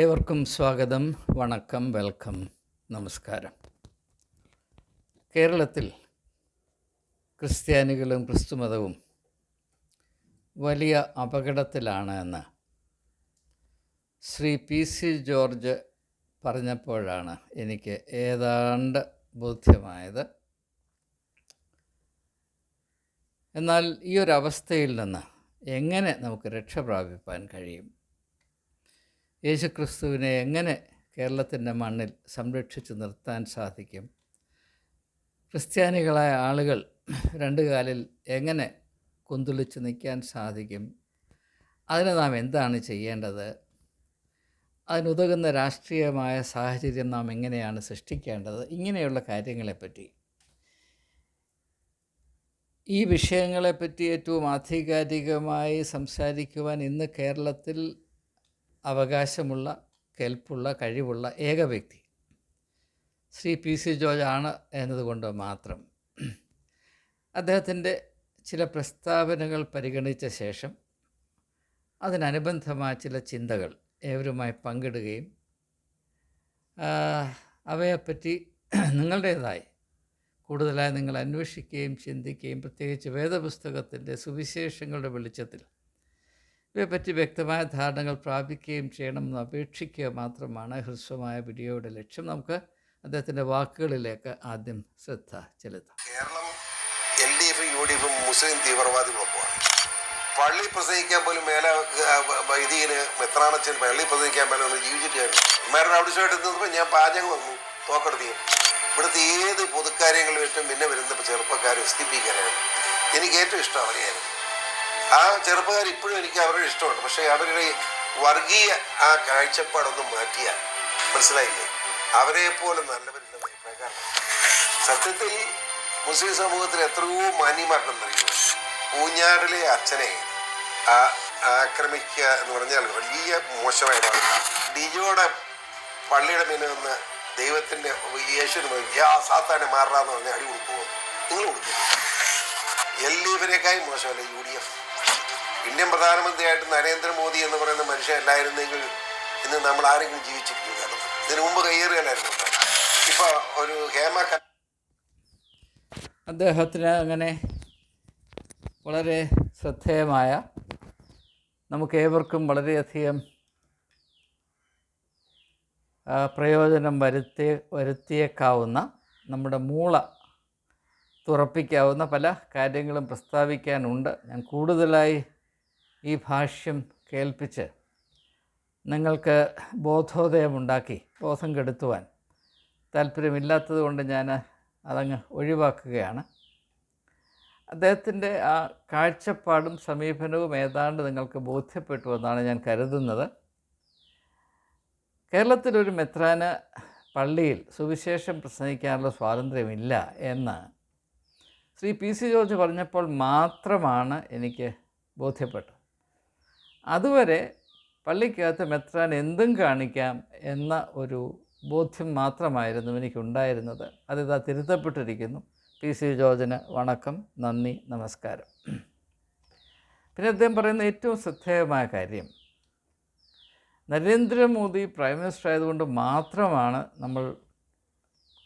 ഏവർക്കും സ്വാഗതം വണക്കം വെൽക്കം നമസ്കാരം. കേരളത്തിൽ ക്രിസ്ത്യാനികളും ക്രിസ്തുമതവും വലിയ അപകടത്തിലാണ് എന്ന് ശ്രീ പി സി ജോർജ് പറഞ്ഞപ്പോഴാണ് എനിക്ക് ഏതാണ്ട് ബോധ്യമായത്. എന്നാൽ ഈ ഒരു അവസ്ഥയിൽ നിന്ന് എങ്ങനെ നമുക്ക് രക്ഷ പ്രാപിപ്പാൻ കഴിയും? യേശുക്രിസ്തുവിനെ എങ്ങനെ കേരളത്തിന്റെ മണ്ണിൽ സംരക്ഷിച്ചു നിർത്താൻ സാധിക്കും? ക്രിസ്ത്യാനികളായ ആളുകൾ രണ്ടു കാലിൽ എങ്ങനെ കുന്തുളിച്ച് നിൽക്കാൻ സാധിക്കും? അതിന് നാം എന്താണ് ചെയ്യേണ്ടത്? അതിനുതകുന്ന രാഷ്ട്രീയമായ സാഹചര്യം നാം എങ്ങനെയാണ് സൃഷ്ടിക്കേണ്ടത്? ഇങ്ങനെയുള്ള കാര്യങ്ങളെപ്പറ്റി. ഈ വിഷയങ്ങളെപ്പറ്റി ഏറ്റവും ആധികാരികമായി സംസാരിക്കുവാൻ ഇന്ന് കേരളത്തിൽ അവകാശമുള്ള കെൽപ്പുള്ള കഴിവുള്ള ഏക വ്യക്തി. ശ്രീ പി സി ജോർജ് ആണ് എന്നതുകൊണ്ട് മാത്രം. അദ്ദേഹത്തിന്റെ ചില പ്രസ്താവനകൾ പരിഗണിച്ച ശേഷം അതിനനുബന്ധമായ ചില ചിന്തകൾ ഏവരുമായി പങ്കിടുകയും അവയെപ്പറ്റി നിങ്ങളുടേതായി കൂടുതലായി നിങ്ങൾ അന്വേഷിക്കുകയും ചിന്തിക്കുകയും പ്രത്യേകിച്ച് വേദപുസ്തകത്തിന്റെ സുവിശേഷങ്ങളുടെ വെളിച്ചത്തിൽ ഇവയെപ്പറ്റി വ്യക്തമായ ധാരണകൾ പ്രാപിക്കുകയും ചെയ്യണമെന്ന് അപേക്ഷിക്കുക മാത്രമാണ് ഹ്രസ്വമായ വീഡിയോയുടെ ലക്ഷ്യം. നമുക്ക് അദ്ദേഹത്തിന്റെ വാക്കുകളിലേക്ക് ആദ്യം ശ്രദ്ധ ചെലുത്താം. കേരളം എൽ ഡി എഫും യു ഡി എഫും മുസ്ലിം തീവ്രവാദികളൊപ്പമാണ് പള്ളി പ്രസംഗിക്കാൻ പോലും മേല വൈദികന് മെത്രാണച്ചൻ പള്ളി പ്രസംഗിക്കാൻ മേലെ ഒന്ന് ജീവിച്ചിട്ടായിരുന്നു. അമ്മയുടെ നിന്നപ്പോൾ ഞാൻ പാചകം വന്നു തോക്കെടുത്തി ഇവിടുത്തെ ഏത് പൊതുക്കാര്യങ്ങളും ഏറ്റവും പിന്നെ വരുന്ന ചെറുപ്പക്കാരും എസ് എനിക്ക് ഏറ്റവും ഇഷ്ടം അവരെയായിരുന്നു. ആ ചെറുപ്പക്കാർ ഇപ്പോഴും എനിക്ക് അവരുടെ ഇഷ്ടമുണ്ട് പക്ഷേ അവരുടെ വർഗീയ ആ കാഴ്ചപ്പാടൊന്നും മാറ്റിയാൽ മനസ്സിലായില്ലേ? അവരെ പോലെ അഭിപ്രായക്കാരൻ സത്യത്തിൽ മുസ്ലിം സമൂഹത്തിൽ എത്രയോ മാന്യമായിട്ടുണ്ടെന്നറിയുമോ പൂഞ്ഞാടിലെ അച്ഛനെ ആക്രമിക്കുക എന്ന് പറഞ്ഞാൽ വലിയ മോശമായ. ഡിജോയുടെ പള്ളിയുടെ മേലെ നിന്ന് ദൈവത്തിന്റെ യേശുവിന് യാ സാത്താനെ മാറാന്ന് പറഞ്ഞാൽ അടി കൊടുക്കുമോ നിങ്ങൾ കൊടുക്കും എൽ ഡി എഫിനേക്കായി മോശമല്ല യു ഡി എഫ്? ഇന്ത്യൻ പ്രധാനമന്ത്രിയായിട്ട് നരേന്ദ്രമോദി എന്ന് പറയുന്ന മനുഷ്യൻ അല്ലായിരുന്നെങ്കിൽ ഇന്ന് നമ്മൾ ആരെങ്കിലും ജീവിച്ചിരിക്കും കേരളത്തിൽ ഇതിനു മുമ്പ് കയ്യേറുകയല്ലായിരുന്നു ഇപ്പൊ ഒരു ഹേമ അദ്ദേഹത്തിന് അങ്ങനെ വളരെ ശ്രദ്ധേയമായ നമുക്ക് ഏവർക്കും വളരെയധികം പ്രയോജനം വരുത്തി വരുത്തിയേക്കാവുന്ന നമ്മുടെ മൂള തുറപ്പിക്കാവുന്ന പല കാര്യങ്ങളും പ്രസ്താവിക്കാനുണ്ട്. ഞാൻ കൂടുതലായി ഈ ഭാഷ്യം കേൾപ്പിച്ച് നിങ്ങൾക്ക് ബോധോദയമുണ്ടാക്കി ബോധം കെടുത്തുവാൻ താല്പര്യമില്ലാത്തത് കൊണ്ട് ഞാൻ അതങ്ങ് ഒഴിവാക്കുകയാണ്. അദ്ദേഹത്തിന്റെ ആ കാഴ്ചപ്പാടും സമീപനവും ഏതാണ്ട് നിങ്ങൾക്ക് ബോധ്യപ്പെട്ടു എന്നാണ് ഞാൻ കരുതുന്നത്. കേരളത്തിലൊരു മെത്രാന് പള്ളിയിൽ സുവിശേഷം പ്രസംഗിക്കാനുള്ള സ്വാതന്ത്ര്യമില്ല എന്ന് ശ്രീ പി സി ജോർജ് പറഞ്ഞപ്പോൾ മാത്രമാണ് എനിക്ക് ബോധ്യപ്പെട്ടത്. അതുവരെ പള്ളിക്കകത്ത് മെത്രാൻ എന്തും കാണിക്കാം എന്ന ഒരു ബോധ്യം മാത്രമായിരുന്നു എനിക്കുണ്ടായിരുന്നത്. അതിതാ തിരുത്തപ്പെട്ടിരിക്കുന്നു. പി. സി. ജോർജിന് വണക്കം. നന്ദി. നമസ്കാരം. പിന്നെ അദ്ദേഹം പറയുന്ന ഏറ്റവും ശ്രദ്ധേയമായ കാര്യം നരേന്ദ്രമോദി പ്രൈം മിനിസ്റ്റർ ആയതുകൊണ്ട് മാത്രമാണ് നമ്മൾ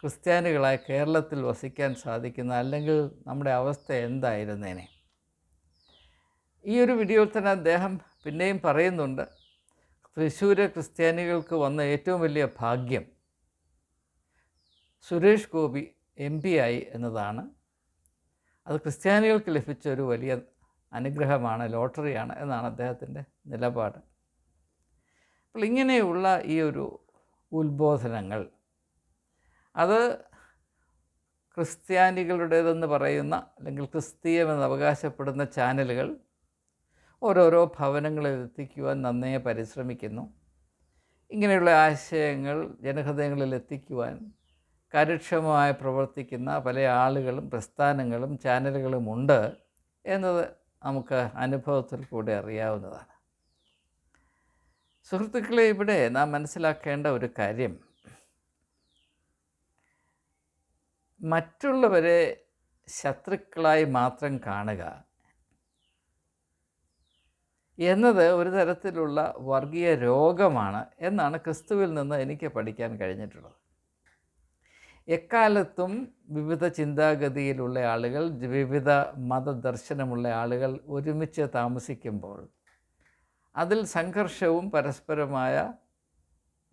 ക്രിസ്ത്യാനികളായ കേരളത്തിൽ വസിക്കാൻ സാധിക്കുന്ന അല്ലെങ്കിൽ നമ്മുടെ അവസ്ഥ എന്തായിരുന്നേനെ. ഈ ഒരു വീഡിയോയിൽ തന്നെ അദ്ദേഹം പിന്നെയും പറയുന്നുണ്ട് തൃശ്ശൂര് ക്രിസ്ത്യാനികൾക്ക് വന്ന ഏറ്റവും വലിയ ഭാഗ്യം സുരേഷ് ഗോപി എം പി ആയി എന്നതാണ്. അത് ക്രിസ്ത്യാനികൾക്ക് ലഭിച്ച ഒരു വലിയ അനുഗ്രഹമാണ് ലോട്ടറിയാണ് എന്നാണ് അദ്ദേഹത്തിന്റെ നിലപാട്. അപ്പോൾ ഇങ്ങനെയുള്ള ഈ ഒരു ഉത്ബോധനങ്ങൾ അത് ക്രിസ്ത്യാനികളുടേതെന്ന് പറയുന്ന അല്ലെങ്കിൽ ക്രിസ്തീയമെന്ന് അവകാശപ്പെടുന്ന ചാനലുകൾ ഓരോരോ ഭവനങ്ങളിൽ എത്തിക്കുവാൻ നന്നേ പരിശ്രമിക്കുന്നു. ഇങ്ങനെയുള്ള ആശയങ്ങൾ ജനഹൃദയങ്ങളിൽ എത്തിക്കുവാൻ കാര്യക്ഷമമായി പ്രവർത്തിക്കുന്ന പല ആളുകളും പ്രസ്ഥാനങ്ങളും ചാനലുകളുമുണ്ട് എന്നത് നമുക്ക് അനുഭവത്തിൽ കൂടെ അറിയാവുന്നതാണ്. സുഹൃത്തുക്കളെ ഇവിടെ നാം മനസ്സിലാക്കേണ്ട ഒരു കാര്യം. മറ്റുള്ളവരെ ശത്രുക്കളായി മാത്രം കാണുക എന്നത് ഒരു തരത്തിലുള്ള വർഗീയ രോഗമാണ് എന്നാണ് ക്രിസ്തുവിൽ നിന്ന് എനിക്ക് പഠിക്കാൻ കഴിഞ്ഞിട്ടുള്ളത്. എക്കാലത്തും വിവിധ ചിന്താഗതിയിലുള്ള ആളുകൾ വിവിധ മതദർശനമുള്ള ആളുകൾ ഒരുമിച്ച് താമസിക്കുമ്പോൾ അതിൽ സംഘർഷവും പരസ്പരമായ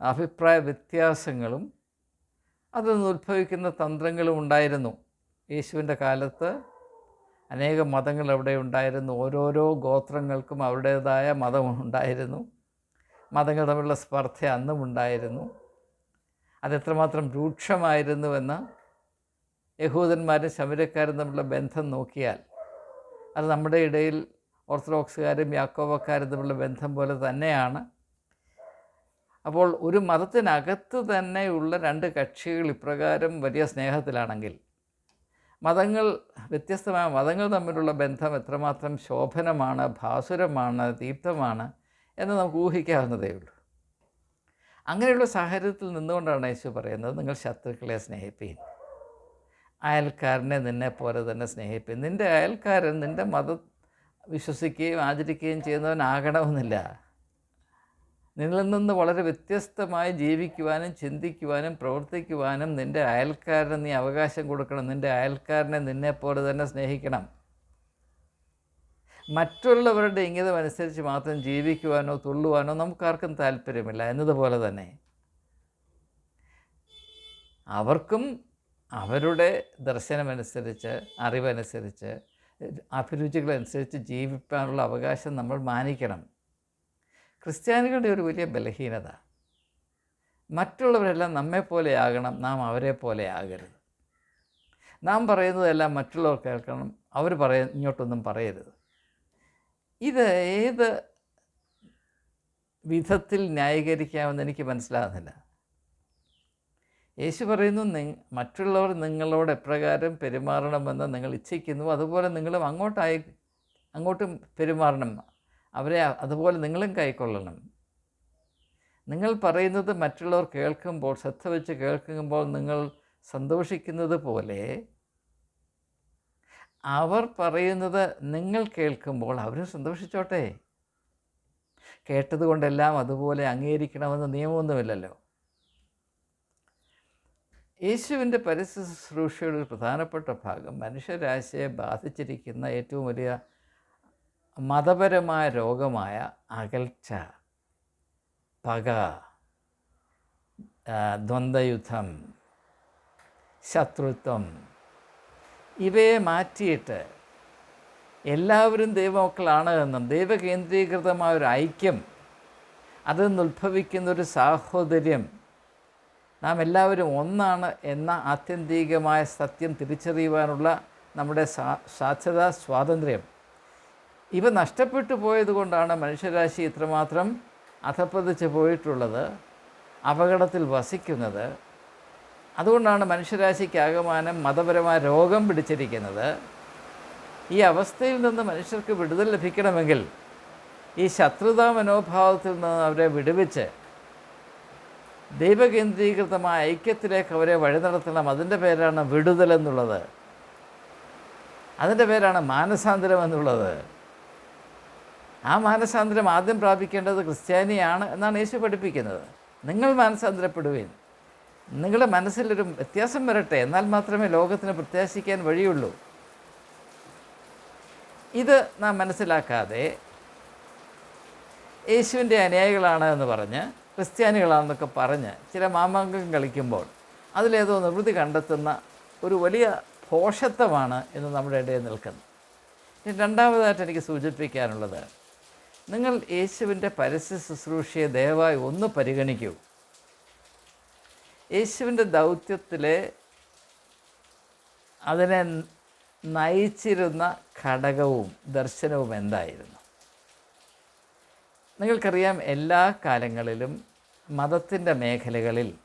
അഭിപ്രായ വ്യത്യാസങ്ങളും അതിൽ നിന്ന് ഉത്ഭവിക്കുന്ന തന്ത്രങ്ങളും ഉണ്ടായിരുന്നു. യേശുവിന്റെ കാലത്ത് അനേകം മതങ്ങൾ അവിടെ ഉണ്ടായിരുന്നു. ഓരോരോ ഗോത്രങ്ങൾക്കും അവരുടേതായ മതം ഉണ്ടായിരുന്നു. മതങ്ങൾ തമ്മിലുള്ള സ്പർദ്ധ അന്നും ഉണ്ടായിരുന്നു. അതെത്രമാത്രം രൂക്ഷമായിരുന്നുവെന്ന് യഹൂദന്മാരും ശമരക്കാരും തമ്മിലുള്ള ബന്ധം നോക്കിയാൽ അത് നമ്മുടെ ഇടയിൽ ഓർത്തഡോക്സുകാരും യാക്കോബക്കാരും തമ്മിലുള്ള ബന്ധം പോലെ തന്നെയാണ്. അപ്പോൾ ഒരു മതത്തിനകത്ത് തന്നെയുള്ള രണ്ട് കക്ഷികൾ ഇപ്രകാരം വലിയ സ്നേഹത്തിലാണെങ്കിൽ മതങ്ങൾ വ്യത്യസ്തമായ മതങ്ങൾ തമ്മിലുള്ള ബന്ധം എത്രമാത്രം ശോഭനമാണ് ഭാസുരമാണ് തീപ്തമാണ് എന്ന് നമുക്ക് ഊഹിക്കാവുന്നതേ ഉള്ളൂ. അങ്ങനെയുള്ള സാഹചര്യത്തിൽ നിന്നുകൊണ്ടാണ് യേശു പറയുന്നത് നിങ്ങൾ ശത്രുക്കളെ സ്നേഹിപ്പീൻ. അയൽക്കാരനെ നിന്നെ പോലെ തന്നെ സ്നേഹിപ്പീൻ. നിന്റെ അയൽക്കാരൻ നിന്റെ മതം വിശ്വസിക്കുകയും ആചരിക്കുകയും ചെയ്യുന്നവനാകണമെന്നില്ല. നിന്നിൽ നിന്ന് വളരെ വ്യത്യസ്തമായി ജീവിക്കുവാനും ചിന്തിക്കുവാനും പ്രവർത്തിക്കുവാനും നിന്റെ അയൽക്കാരന് നീ അവകാശം കൊടുക്കണം. നിന്റെ അയൽക്കാരനെ നിന്നെപ്പോലെ തന്നെ സ്നേഹിക്കണം. മറ്റുള്ളവരുടെ ഇംഗിതം അനുസരിച്ച് മാത്രം ജീവിക്കുവാനോ തുള്ളുവാനോ നമുക്കാർക്കും താല്പര്യമില്ല. എന്നതുപോലെ തന്നെ അവർക്കും അവരുടെ ദർശനമനുസരിച്ച് അറിവനുസരിച്ച് അഭിരുചികളനുസരിച്ച് ജീവിക്കാനുള്ള അവകാശം നമ്മൾ മാനിക്കണം. ക്രിസ്ത്യാനികളുടെ ഒരു വലിയ ബലഹീനത. മറ്റുള്ളവരെല്ലാം നമ്മെപ്പോലെ ആകണം നാം അവരെ പോലെ ആകരുത്. നാം പറയുന്നതെല്ലാം മറ്റുള്ളവർ കേൾക്കണം അവർ പറയ ഇങ്ങോട്ടൊന്നും പറയരുത്. ഇത് ഏത് വിധത്തിൽ ന്യായീകരിക്കാമെന്ന് എനിക്ക് മനസ്സിലാകുന്നില്ല. യേശു പറയുന്നു നി മറ്റുള്ളവർ നിങ്ങളോട് എപ്രകാരം പെരുമാറണമെന്ന് നിങ്ങൾ ഇച്ഛിക്കുന്നു അതുപോലെ നിങ്ങളും അങ്ങോട്ടായി അങ്ങോട്ടും പെരുമാറണം. അവരെ അതുപോലെ നിങ്ങളും കൈക്കൊള്ളണം. നിങ്ങൾ പറയുന്നത് മറ്റുള്ളവർ കേൾക്കുമ്പോൾ ശ്രദ്ധ വെച്ച് കേൾക്കുമ്പോൾ നിങ്ങൾ സന്തോഷിക്കുന്നത് പോലെ അവർ പറയുന്നത് നിങ്ങൾ കേൾക്കുമ്പോൾ അവരും സന്തോഷിച്ചോട്ടെ. കേട്ടതുകൊണ്ടെല്ലാം അതുപോലെ അംഗീകരിക്കണമെന്ന് നിയമമൊന്നുമില്ലല്ലോ. യേശുവിന്റെ പരിസ്ഥിതി ശുശ്രൂഷയുടെ പ്രധാനപ്പെട്ട ഭാഗം മനുഷ്യരാശിയെ ബാധിച്ചിരിക്കുന്ന ഏറ്റവും വലിയ മതപരമായ രോഗമായ അകൽച്ച പക ദ്വന്ദ്വയുദ്ധം ശത്രുത്വം ഇവയെ മാറ്റിയിട്ട് എല്ലാവരും ദൈവമക്കളാണ് എന്നും ദൈവകേന്ദ്രീകൃതമായ ഒരു ഐക്യം അതിൽ നിന്നുദ്ഭവിക്കുന്ന ഒരു സാഹോദര്യം നാം എല്ലാവരും ഒന്നാണ് എന്ന ആത്യന്തികമായ സത്യം തിരിച്ചറിയുവാനുള്ള നമ്മുടെ സാ സാധ്യതാ സ്വാതന്ത്ര്യം. ഇവ നഷ്ടപ്പെട്ടു പോയതുകൊണ്ടാണ് മനുഷ്യരാശി ഇത്രമാത്രം അധപ്പതിച്ച് പോയിട്ടുള്ളത് അപകടത്തിൽ വസിക്കുന്നത്. അതുകൊണ്ടാണ് മനുഷ്യരാശിക്ക് ആകമാനം മതപരമായ രോഗം പിടിച്ചിരിക്കുന്നത്. ഈ അവസ്ഥയിൽ നിന്ന് മനുഷ്യർക്ക് വിടുതൽ ലഭിക്കണമെങ്കിൽ ഈ ശത്രുതാ മനോഭാവത്തിൽ നിന്ന് അവരെ വിടുവിച്ച് ദൈവകേന്ദ്രീകൃതമായ ഐക്യത്തിലേക്ക് അവരെ വഴി നടത്തണം. അതിന്റെ പേരാണ് വിടുതൽ എന്നുള്ളത് അതിന്റെ പേരാണ് മാനസാന്തരം എന്നുള്ളത്. ആ മാനസാന്തരം ആദ്യം പ്രാപിക്കേണ്ടത് ക്രിസ്ത്യാനിയാണ് എന്നാണ് യേശു പഠിപ്പിക്കുന്നത്. നിങ്ങൾ മാനസാന്തരപ്പെടുവീൻ. നിങ്ങളുടെ മനസ്സിലൊരു വ്യത്യാസം വരട്ടെ എന്നാൽ മാത്രമേ ലോകത്തിന് പ്രത്യാശിക്കാൻ വഴിയുള്ളൂ. ഇത് നാം മനസ്സിലാക്കാതെ യേശുവിന്റെ അനുയായികളാണ് എന്ന് പറഞ്ഞ് ക്രിസ്ത്യാനികളാണെന്നൊക്കെ പറഞ്ഞ് ചില മാമാങ്കം കളിക്കുമ്പോൾ അതിലേതോ നിവൃത്തി കണ്ടെത്തുന്ന ഒരു വലിയ ഭോഷത്വമാണ് ഇന്ന് നമ്മുടെ ഇടയിൽ നിൽക്കുന്നത്. രണ്ടാമതായിട്ട് എനിക്ക് സൂചിപ്പിക്കാനുള്ളത് നിങ്ങൾ യേശുവിന്റെ പരസ്യ ശുശ്രൂഷയെ ദയവായി ഒന്ന് പരിഗണിക്കൂ. യേശുവിന്റെ ദൗത്യത്തിൽ അതിനെ നയിച്ചിരുന്ന ഘടകവും ദർശനവും എന്തായിരുന്നു? നിങ്ങൾക്കറിയാം എല്ലാ കാലങ്ങളിലും മതത്തിന്റെ മേഖലകളിൽ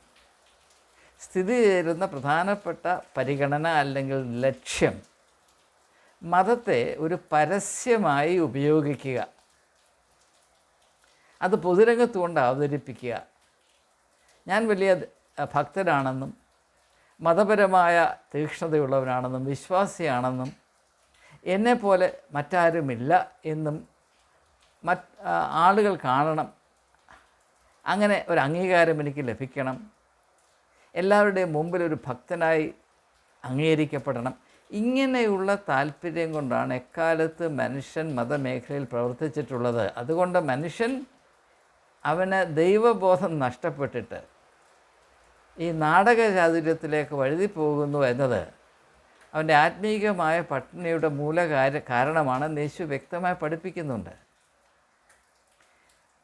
സ്ഥിതി ചേരുന്ന പ്രധാനപ്പെട്ട പരിഗണന അല്ലെങ്കിൽ ലക്ഷ്യം മതത്തെ ഒരു പരസ്യമായി ഉപയോഗിക്കുക. അത് പൊതുരംഗത്ത് കൊണ്ട് അവതരിപ്പിക്കുക. ഞാൻ വലിയ ഭക്തനാണെന്നും മതപരമായ തീക്ഷ്ണതയുള്ളവനാണ് എന്നും വിശ്വാസിയാണെന്നും എന്നെപ്പോലെ മറ്റ് എന്നും ആളുകൾ കാണണം. അങ്ങനെ ഒരു അംഗീകാരം എനിക്ക് ലഭിക്കണം. എല്ലാവരുടെയും മുമ്പിൽ ഒരു ഭക്തനായി അംഗീകരിക്കപ്പെടണം. ഇങ്ങനെയുള്ള താല്പര്യം കൊണ്ടാണ് എക്കാലത്ത് മനുഷ്യൻ മതമേഖലയിൽ പ്രവർത്തിച്ചിട്ടുള്ളത്. അതുകൊണ്ട് മനുഷ്യൻ അവന് ദൈവബോധം നഷ്ടപ്പെട്ടിട്ട് ഈ നാടക ചാതുര്യത്തിലേക്ക് വഴുതി പോകുന്നു എന്നത് അവന്റെ ആത്മീയമായ പട്ടിണിയുടെ മൂലകാര കാരണമാണെന്ന് യേശു വ്യക്തമായി പഠിപ്പിക്കുന്നുണ്ട്.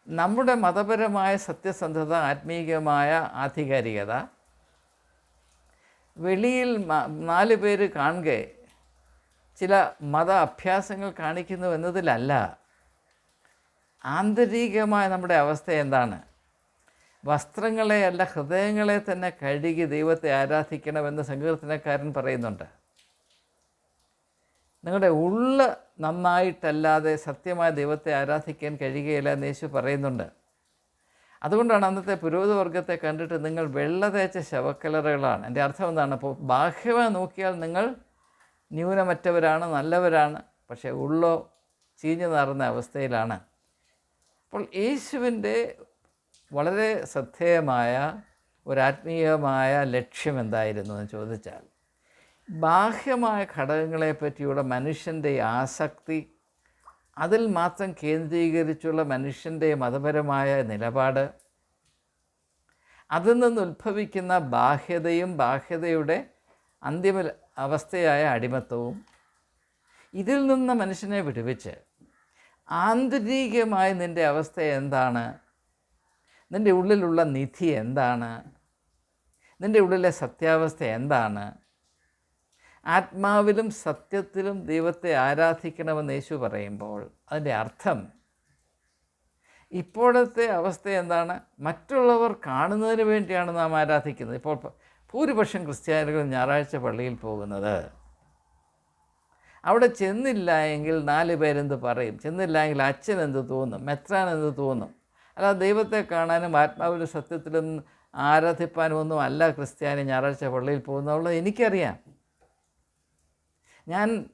നമ്മുടെ മതപരമായ സത്യസന്ധത ആത്മീയമായ ആധികാരികത വെളിയിൽ നാല് പേര് കാണുക ചില മത അഭ്യാസങ്ങൾ കാണിക്കുന്നു എന്നതിലല്ല ആന്തരികമായ നമ്മുടെ അവസ്ഥ എന്താണ്? വസ്ത്രങ്ങളെ അല്ല ഹൃദയങ്ങളെ തന്നെ കഴുകി ദൈവത്തെ ആരാധിക്കണമെന്ന് സങ്കീർത്തനക്കാരൻ പറയുന്നുണ്ട്. നിങ്ങളുടെ ഉള്ള് നന്നായിട്ടല്ലാതെ സത്യമായ ദൈവത്തെ ആരാധിക്കാൻ കഴിയുകയില്ല എന്ന് യേശു പറയുന്നുണ്ട്. അതുകൊണ്ടാണ് അന്നത്തെ പുരോഹിതവർഗത്തെ കണ്ടിട്ട് നിങ്ങൾ വെള്ള തേച്ച ശവക്കലറുകളാണ്. എന്റെ അർത്ഥം എന്താണ്? അപ്പോൾ ബാഹ്യമായി നോക്കിയാൽ നിങ്ങൾ ന്യൂനമറ്റവരാണ് നല്ലവരാണ് പക്ഷേ ഉള്ളോ ചീഞ്ഞു നിറഞ്ഞ അവസ്ഥയിലാണ്. അപ്പോൾ യേശുവിന്റെ വളരെ ശ്രദ്ധേയമായ ഒരാത്മീയമായ ലക്ഷ്യം എന്തായിരുന്നു എന്ന് ചോദിച്ചാൽ ബാഹ്യമായ ഘടകങ്ങളെ പറ്റിയുള്ള മനുഷ്യന്റെ ആസക്തി അതിൽ മാത്രം കേന്ദ്രീകരിച്ചുള്ള മനുഷ്യന്റെ മതപരമായ നിലപാട് അതിൽ നിന്ന് ഉത്ഭവിക്കുന്ന ബാഹ്യതയും ബാഹ്യതയുടെ അന്തിമ അവസ്ഥയായ അടിമത്തവും ഇതിൽ നിന്ന് മനുഷ്യനെ വിടുവിച്ച് ആന്തരികമായി നിന്റെ അവസ്ഥ എന്താണ്? നിന്റെ ഉള്ളിലുള്ള നിധി എന്താണ്? നിന്റെ ഉള്ളിലെ സത്യാവസ്ഥ എന്താണ്? ആത്മാവിലും സത്യത്തിലും ദൈവത്തെ ആരാധിക്കണമെന്ന് യേശു പറയുമ്പോൾ അതിന്റെ അർത്ഥം ഇപ്പോഴത്തെ അവസ്ഥ എന്താണ്? മറ്റുള്ളവർ കാണുന്നതിന് വേണ്ടിയാണ് നാം ആരാധിക്കുന്നത്. ഇപ്പോൾ ഭൂരിപക്ഷം ക്രിസ്ത്യാനികൾ ഞായറാഴ്ച പള്ളിയിൽ പോകുന്നത്. അവിടെ ചെന്നില്ല എങ്കിൽ നാല് പേരെന്ത് പറയും? ചെന്നില്ല എങ്കിൽ അച്ഛൻ എന്ത് തോന്നും? മെത്രാൻ എന്ത് തോന്നും? അല്ല ദൈവത്തെ കാണാനും ആത്മാവിലും സത്യത്തിലും ആരാധിപ്പാനും ഒന്നും അല്ല ക്രിസ്ത്യാനി ഞായറാഴ്ച പള്ളിയിൽ പോകുന്നുള്ളത് എനിക്കറിയാം. ഞാൻ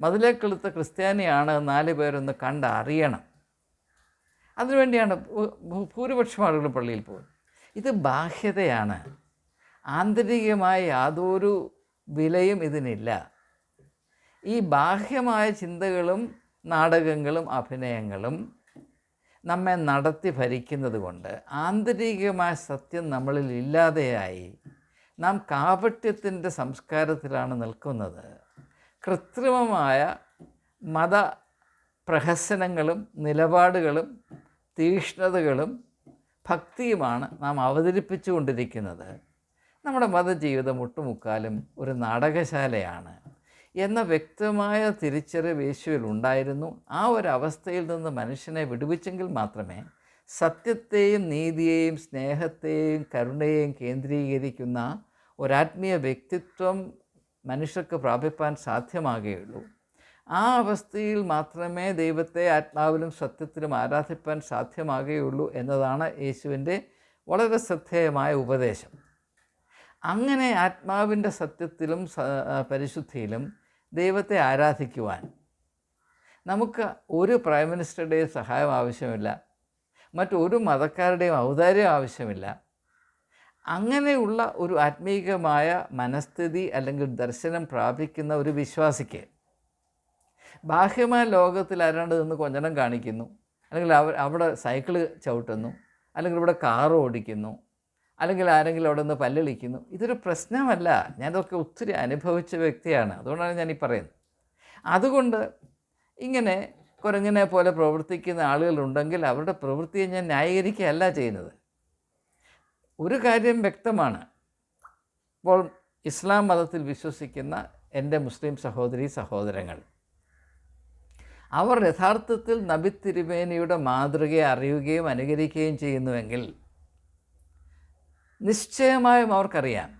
മതിലേക്കെളുത്ത ക്രിസ്ത്യാനിയാണ് നാല് പേരൊന്ന് കണ്ട് അറിയണം അതിനുവേണ്ടിയാണ് ഭൂരിപക്ഷം ആളുകൾ പള്ളിയിൽ പോകുന്നത്. ഇത് ബാഹ്യതയാണ്. ആന്തരികമായ യാതൊരു വിലയും ഇതിനില്ല. ഈ ബാഹ്യമായ ചിന്തകളും നാടകങ്ങളും അഭിനയങ്ങളും നമ്മെ നടത്തി ഭരിക്കുന്നത് കൊണ്ട് ആന്തരികമായ സത്യം നമ്മളിൽ ഇല്ലാതെയായി നാം കാപട്യത്തിന്റെ സംസ്കാരത്തിലാണ് നിൽക്കുന്നത്. കൃത്രിമമായ മത പ്രഹസനങ്ങളും നിലപാടുകളും തീഷ്ണതകളും ഭക്തിയുമാണ് നാം അവതരിപ്പിച്ചുകൊണ്ടിരിക്കുന്നത്. നമ്മുടെ മതജീവിതം ഒട്ടുമുക്കാലും ഒരു നാടകശാലയാണ്. എന്ന വ്യക്തമായ തിരിച്ചറിവ് യേശുവിൽ ഉണ്ടായിരുന്നു. ആ ഒരു അവസ്ഥയിൽ നിന്ന് മനുഷ്യനെ വിടുവിച്ചെങ്കിൽ മാത്രമേ സത്യത്തെയും നീതിയെയും സ്നേഹത്തെയും കരുണയെയും കേന്ദ്രീകരിക്കുന്ന ഒരാത്മീയ വ്യക്തിത്വം മനുഷ്യർക്ക് പ്രാപിപ്പാൻ സാധ്യമാകുകയുള്ളൂ. ആ അവസ്ഥയിൽ മാത്രമേ ദൈവത്തെ ആത്മാവിലും സത്യത്തിലും ആരാധിപ്പാൻ സാധ്യമാകുകയുള്ളൂ എന്നതാണ് യേശുവിന്റെ വളരെ ശ്രദ്ധേയമായ ഉപദേശം. അങ്ങനെ ആത്മാവിന്റെ സത്യത്തിലും പരിശുദ്ധിയിലും ദൈവത്തെ ആരാധിക്കുവാൻ. നമുക്ക് ഒരു പ്രൈം മിനിസ്റ്ററുടെയും സഹായം ആവശ്യമില്ല. മറ്റൊരു മതക്കാരുടെയും ഔദാര്യം ആവശ്യമില്ല. അങ്ങനെയുള്ള ഒരു ആത്മീകമായ മനസ്ഥിതി അല്ലെങ്കിൽ ദർശനം പ്രാപിക്കുന്ന ഒരു വിശ്വാസിക്ക് ബാഹ്യമായ ലോകത്തിൽ ആരാണ്ട് നിന്ന് കൊഞ്ഞനം കാണിക്കുന്നു. അല്ലെങ്കിൽ അവർ അവിടെ സൈക്കിൾ ചവിട്ടുന്നു. അല്ലെങ്കിൽ ഇവിടെ കാർ ഓടിക്കുന്നു. അല്ലെങ്കിൽ ആരെങ്കിലും അവിടെ നിന്ന് പല്ലളിക്കുന്നു. ഇതൊരു പ്രശ്നമല്ല. ഞാനതൊക്കെ ഒത്തിരി അനുഭവിച്ച വ്യക്തിയാണ്. അതുകൊണ്ടാണ് ഞാൻ പറയുന്നത്. അതുകൊണ്ട് ഇങ്ങനെ കുരങ്ങിനെ പോലെ പ്രവർത്തിക്കുന്ന ആളുകളുണ്ടെങ്കിൽ അവരുടെ പ്രവൃത്തിയെ ഞാൻ ന്യായീകരിക്കുകയല്ല ചെയ്യുന്നത്. ഒരു കാര്യം വ്യക്തമാണ്. ഇപ്പോൾ ഇസ്ലാം മതത്തിൽ വിശ്വസിക്കുന്ന എന്റെ മുസ്ലിം സഹോദരി സഹോദരങ്ങൾ അവർ യഥാർത്ഥത്തിൽ നബി തിരുമേനിയുടെ മാതൃകയെ അറിയുകയും അനുകരിക്കുകയും ചെയ്യുന്നുവെങ്കിൽ നിശ്ചയമായും അവർക്കറിയാം.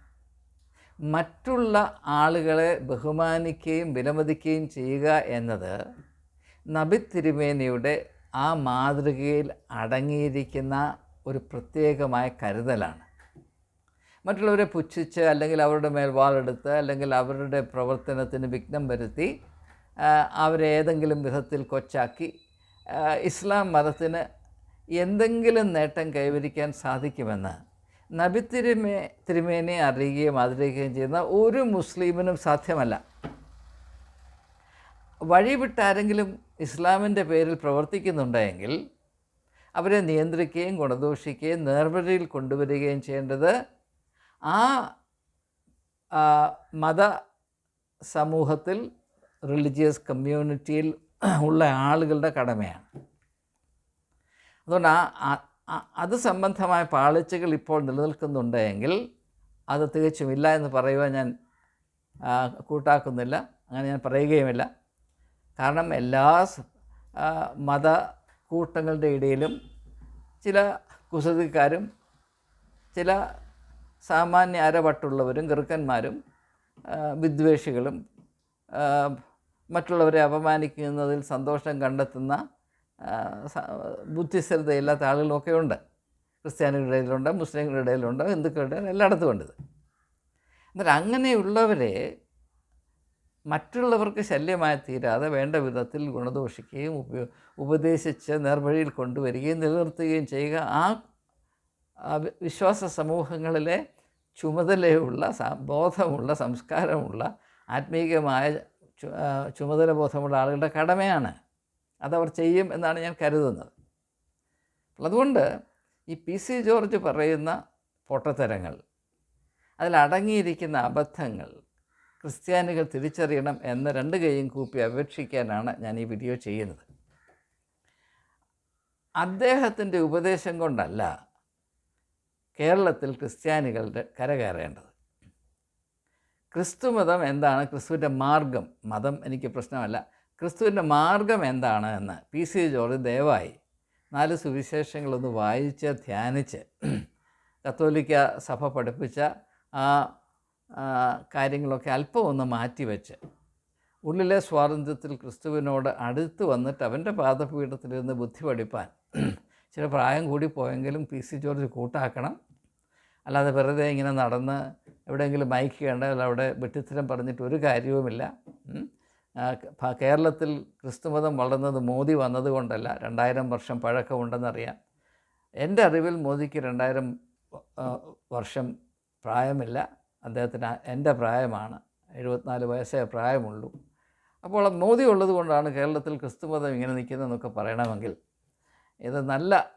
മറ്റുള്ള ആളുകളെ ബഹുമാനിക്കുകയും വിലമതിക്കുകയും ചെയ്യുക എന്നത് നബി തിരുമേനിയുടെ ആ മാതൃകയിൽ അടങ്ങിയിരിക്കുന്ന ഒരു പ്രത്യേകമായ കരുതലാണ്. മറ്റുള്ളവരെ പുച്ഛിച്ച് അല്ലെങ്കിൽ അവരുടെ മേൽ വാളെടുത്ത് അല്ലെങ്കിൽ അവരുടെ പ്രവർത്തനത്തിന് വിഘ്നം വരുത്തി അവരെ ഏതെങ്കിലും വിധത്തിൽ കൊച്ചാക്കി ഇസ്ലാം മതത്തിന് എന്തെങ്കിലും നേട്ടം കൈവരിക്കാൻ സാധിക്കുമെന്ന് നബി തിരുമേ തിരുമേനെ അറിയുകയും ആദരിക്കുകയും ചെയ്യുന്ന ഒരു മുസ്ലിമിനും സാധ്യമല്ല. വഴിവിട്ടാരെങ്കിലും ഇസ്ലാമിന്റെ പേരിൽ പ്രവർത്തിക്കുന്നുണ്ടെങ്കിൽ അവരെ നിയന്ത്രിക്കുകയും ഗുണദോഷിക്കുകയും നേർവഴിയിൽ കൊണ്ടുവരികയും ചെയ്യേണ്ടത് ആ മത സമൂഹത്തിൽ റിലിജിയസ് കമ്മ്യൂണിറ്റിയിൽ ഉള്ള ആളുകളുടെ കടമയാണ്. അതുകൊണ്ട് ആ- അത് സംബന്ധമായ പാളിച്ചകൾ ഇപ്പോൾ നിലനിൽക്കുന്നുണ്ടെങ്കിൽ അത് തികച്ചും ഇല്ല എന്ന് പറയുവാൻ ഞാൻ കൂട്ടാക്കുന്നില്ല. അങ്ങനെ ഞാൻ പറയുകയുമില്ല. കാരണം എല്ലാ മത കൂട്ടങ്ങളുടെ ഇടയിലും ചില കുസൃതിക്കാരും ചില സാമാന്യ അരവട്ടുള്ളവരും ഗർക്കന്മാരും വിദ്വേഷികളും മറ്റുള്ളവരെ അപമാനിക്കുന്നതിൽ സന്തോഷം കണ്ടെത്തുന്ന ബുദ്ധിസ്ഥിരതയില്ലാത്ത ആളുകളൊക്കെ ഉണ്ട്. ക്രിസ്ത്യാനികളുടെ ഇടയിലുണ്ട് മുസ്ലിങ്ങളുടെ ഇടയിലുണ്ട് ഹിന്ദുക്കളുടെ എല്ലായിടത്തും ഉണ്ട് എന്നാൽ അങ്ങനെയുള്ളവരെ മറ്റുള്ളവർക്ക് ശല്യമായി തീരാതെ വേണ്ട വിധത്തിൽ ഗുണദോഷിക്കുകയും ഉപയോ ഉപദേശിച്ച് നേർവഴിയിൽ കൊണ്ടുവരികയും നിലനിർത്തുകയും ചെയ്യുക. ആ വിശ്വാസ സമൂഹങ്ങളിലെ ചുമതലയുള്ള ബോധമുള്ള സംസ്കാരമുള്ള ആത്മീയമായ ചുമതല ബോധമുള്ള ആളുകളുടെ കടമയാണ്. അതവർ ചെയ്യും എന്നാണ് ഞാൻ കരുതുന്നത്. അതുകൊണ്ട് ഈ പി സി ജോർജ് പറയുന്ന പൊട്ടത്തരങ്ങൾ അതിലടങ്ങിയിരിക്കുന്ന അബദ്ധങ്ങൾ ക്രിസ്ത്യാനികൾ തിരിച്ചറിയണം എന്ന രണ്ട് കൈയും കൂപ്പി അപേക്ഷിക്കാനാണ് ഞാൻ ഈ വീഡിയോ ചെയ്യുന്നത്. അദ്ദേഹത്തിന്റെ ഉപദേശം കൊണ്ടല്ല കേരളത്തിൽ ക്രിസ്ത്യാനികളുടെ കരകയറേണ്ടത് ക്രിസ്തുമതം എന്താണ്? ക്രിസ്തുവിന്റെ മാർഗം. മതം എനിക്ക് പ്രശ്നമല്ല. ക്രിസ്തുവിന്റെ മാർഗം എന്താണ് എന്ന് പി സി ജോർജ് ദയവായി നാല് സുവിശേഷങ്ങളൊന്ന് വായിച്ച് ധ്യാനിച്ച് കത്തോലിക്ക സഭ പഠിപ്പിച്ച ആ കാര്യങ്ങളൊക്കെ അല്പം ഒന്ന് മാറ്റിവെച്ച് ഉള്ളിലെ സ്വാതന്ത്ര്യത്തിൽ ക്രിസ്തുവിനോട് അടുത്ത് വന്നിട്ട് അവന്റെ പാദപീഠത്തിലിരുന്ന് ബുദ്ധി പഠിപ്പാൻ ചില പ്രായം കൂടി പോയെങ്കിലും പി സി ജോർജ് കൂട്ടാക്കണം. അല്ലാതെ വെറുതെ ഇങ്ങനെ നടന്ന് എവിടെയെങ്കിലും മൈക്ക് അവിടെ വെട്ടിത്തരം പറഞ്ഞിട്ട് ഒരു കാര്യവുമില്ല. കേരളത്തിൽ ക്രിസ്തുമതം വളർന്നത് മോദി വന്നതുകൊണ്ടല്ല രണ്ടായിരം വർഷം പഴക്കമുണ്ടെന്നറിയാം. എന്റെ അറിവിൽ മോദിക്ക് രണ്ടായിരം വർഷം പ്രായമില്ല. അദ്ദേഹത്തിന് എന്റെ പ്രായമാണ് എഴുപത്തിനാല് വയസ്സേ പ്രായമുള്ളൂ. അപ്പോൾ മോദി ഉള്ളത് കൊണ്ടാണ് കേരളത്തിൽ ക്രിസ്തുമതം ഇങ്ങനെ നിൽക്കുന്നതെന്നൊക്കെ പറയണമെങ്കിൽ ഇത് നല്ല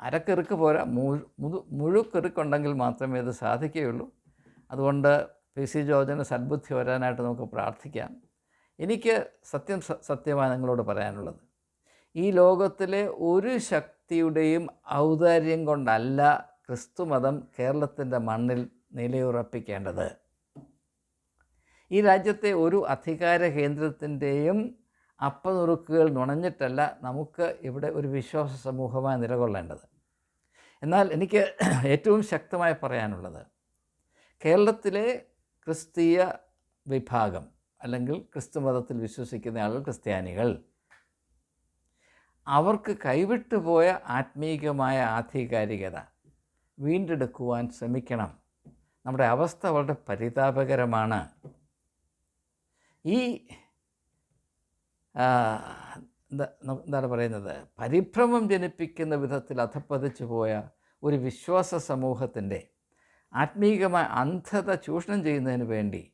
അരക്കെറുക്ക് പോരാ മുഴു മുഴുക്കെറുക്കുണ്ടെങ്കിൽ മാത്രമേ ഇത് സാധിക്കുകയുള്ളൂ. അതുകൊണ്ട് പി. സി. ജോർജിന് സദ്ബുദ്ധി വരാനായിട്ട് നമുക്ക് പ്രാർത്ഥിക്കാം. എനിക്ക് സത്യം സത്യമാണ് പറയാനുള്ളത്. ഈ ലോകത്തിലെ ഒരു ശക്തിയുടെയും ഔദാര്യം കൊണ്ടല്ല ക്രിസ്തുമതം കേരളത്തിന്റെ മണ്ണിൽ നിലയുറപ്പിക്കേണ്ടത്. ഈ രാജ്യത്തെ ഒരു അധികാര കേന്ദ്രത്തിന്റെയും അപ്പനുറുക്കുകൾ നുണഞ്ഞിട്ടല്ല നമുക്ക് ഇവിടെ ഒരു വിശ്വാസ സമൂഹമായി നിലകൊള്ളേണ്ടത്. എന്നാൽ എനിക്ക് ഏറ്റവും ശക്തമായി പറയാനുള്ളത് കേരളത്തിലെ ക്രിസ്തീയ വിഭാഗം അല്ലെങ്കിൽ ക്രിസ്തു മതത്തിൽ വിശ്വസിക്കുന്ന ആളുകൾ ക്രിസ്ത്യാനികൾ. അവർക്ക് കൈവിട്ടുപോയ ആത്മീകമായ ആധികാരികത വീണ്ടെടുക്കുവാൻ ശ്രമിക്കണം. നമ്മുടെ അവസ്ഥ വളരെ പരിതാപകരമാണ്. ഈ എന്താ എന്താണ് പറയുന്നത്? പരിഭ്രമം ജനിപ്പിക്കുന്ന വിധത്തിൽ അധപ്പതിച്ചു പോയ ഒരു വിശ്വാസ സമൂഹത്തിന്റെ ആത്മീകമായ അന്ധത ചൂഷണം ചെയ്യുന്നതിന് വേണ്ടി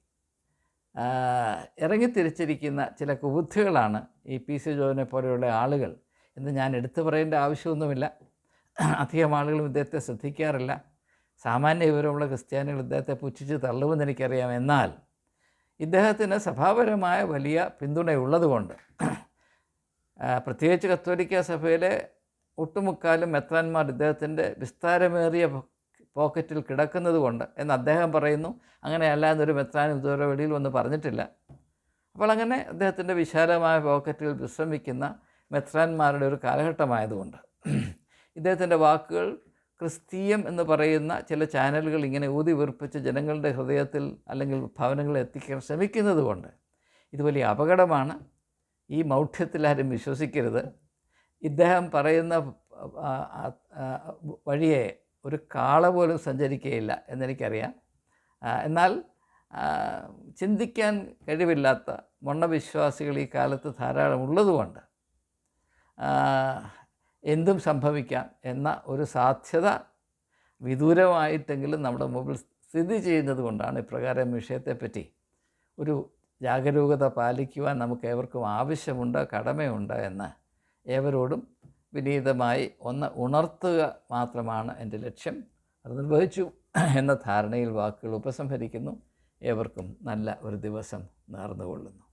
ഇറങ്ങിത്തിരിച്ചിരിക്കുന്ന ചില കുബുദ്ധികളാണ് ഈ പി സി ജോനെ പോലെയുള്ള ആളുകൾ. എന്ന് ഞാൻ എടുത്തു പറയേണ്ട ആവശ്യമൊന്നുമില്ല. അധികം ആളുകളും ഇദ്ദേഹത്തെ ശ്രദ്ധിക്കാറില്ല. സാമാന്യ വിവരമുള്ള ക്രിസ്ത്യാനികൾ ഇദ്ദേഹത്തെ പുച്ഛിച്ച് തള്ളുമെന്ന് എനിക്കറിയാം. എന്നാൽ ഇദ്ദേഹത്തിന് സഭാപരമായ വലിയ പിന്തുണയുള്ളതുകൊണ്ട് പ്രത്യേകിച്ച് കത്തോലിക്ക സഭയിലെ ഒട്ടുമുക്കാലും മെത്രാന്മാർ ഇദ്ദേഹത്തിന്റെ വിസ്താരമേറിയ പോക്കറ്റിൽ കിടക്കുന്നത് കൊണ്ട് എന്ന് അദ്ദേഹം പറയുന്നു. അങ്ങനെയല്ല എന്നൊരു മെത്രാനും ഇതുവരെ വെളിയിൽ വന്ന് പറഞ്ഞിട്ടില്ല. അപ്പോൾ അങ്ങനെ അദ്ദേഹത്തിന്റെ വിശാലമായ പോക്കറ്റിൽ വിശ്രമിക്കുന്ന മെത്രാന്മാരുടെ ഒരു കാലഘട്ടമായതുകൊണ്ട് ഇദ്ദേഹത്തിന്റെ വാക്കുകൾ ക്രിസ്തീയം എന്ന് പറയുന്ന ചില ചാനലുകൾ ഇങ്ങനെ ഊതി വീർപ്പിച്ച് ജനങ്ങളുടെ ഹൃദയത്തിൽ അല്ലെങ്കിൽ ഭവനങ്ങളിൽ എത്തിക്കാൻ ശ്രമിക്കുന്നത് കൊണ്ട് ഇത് വലിയ അപകടമാണ്. ഈ മൗഢ്യത്തിൽ ആരും വിശ്വസിക്കരുത്. ഇദ്ദേഹം പറയുന്ന വഴിയെ ഒരു കാള പോലും സഞ്ചരിക്കുകയില്ല എന്നെനിക്കറിയാം. എന്നാൽ ചിന്തിക്കാൻ കഴിവില്ലാത്ത മണ്ണവിശ്വാസികൾ ഈ കാലത്ത് ധാരാളം ഉള്ളതുകൊണ്ട് എന്തും സംഭവിക്കാം എന്ന ഒരു സാധ്യത വിദൂരമായിട്ടെങ്കിലും നമ്മുടെ മുമ്പിൽ സ്ഥിതി ചെയ്യുന്നത് കൊണ്ടാണ് ഇപ്രകാരം വിഷയത്തെപ്പറ്റി ഒരു ജാഗരൂകത പാലിക്കുവാൻ നമുക്ക് ഏവർക്കും ആവശ്യമുണ്ട് കടമയുണ്ട് എന്ന് ഏവരോടും വിനീതമായി ഒന്ന് ഉണർത്തുക മാത്രമാണ് എന്റെ ലക്ഷ്യം. അത് നിർവഹിച്ചു എന്ന ധാരണയിൽ വാക്കുകൾ ഉപസംഹരിക്കുന്നു. ഏവർക്കും നല്ല ഒരു ദിവസം നേർന്നുകൊള്ളുന്നു.